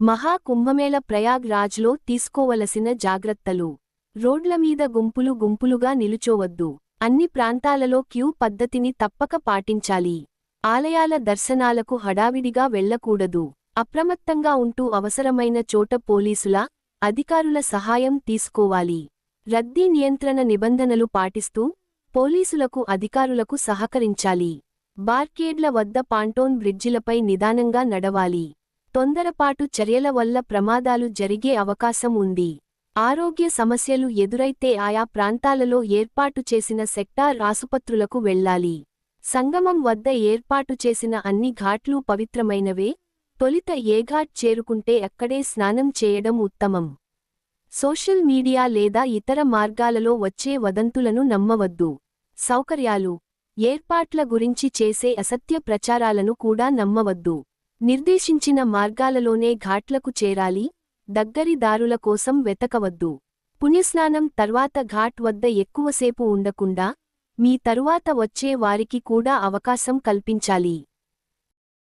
మహాకుంభమేళ ప్రయాగ్ రాజ్లో తీసుకోవలసిన జాగ్రత్తలు. రోడ్ల మీద గుంపులు గుంపులుగా నిలుచోవద్దు. అన్ని ప్రాంతాలలో క్యూ పద్ధతిని తప్పక పాటించాలి. ఆలయాల దర్శనాలకు హడావిడిగా వెళ్ళకూడదు అప్రమత్తంగా ఉంటూ అవసరమైన చోట పోలీసుల అధికారుల సహాయం తీసుకోవాలి. రద్దీ నియంత్రణ నిబంధనలు పాటిస్తూ పోలీసులకు అధికారులకు సహకరించాలి. బార్కేడ్ల వద్ద పాంటోన్ బ్రిడ్జిలపై నిదానంగా నడవాలి. తొందరపాటు చర్యల వల్ల ప్రమాదాలు జరిగే అవకాశం ఉంది. ఆరోగ్య సమస్యలు ఎదురైతే ఆయా ప్రాంతాలలో ఏర్పాటు చేసిన సెక్టార్ ఆసుపత్రులకు వెళ్ళాలి సంగమం వద్ద ఏర్పాటు చేసిన అన్ని ఘాట్లు పవిత్రమైనవే. తొలిత ఏ ఘాట్ చేరుకుంటే అక్కడే స్నానం చేయడం ఉత్తమం. సోషల్ మీడియా లేదా ఇతర మార్గాలలో వచ్చే వదంతులను నమ్మవద్దు. సౌకర్యాలు ఏర్పాట్ల గురించి చేసే అసత్య ప్రచారాలను కూడా నమ్మవద్దు. నిర్దేశించిన మార్గాలలోనే ఘాట్లకు చేరాలి దగ్గరి దారుల కోసం వెతకవద్దు. పుణ్యస్నానం తర్వాత ఘాట్ వద్ద ఎక్కువసేపు ఉండకుండా మీ తరువాత వచ్చే వారికి కూడా అవకాశం కల్పించాలి.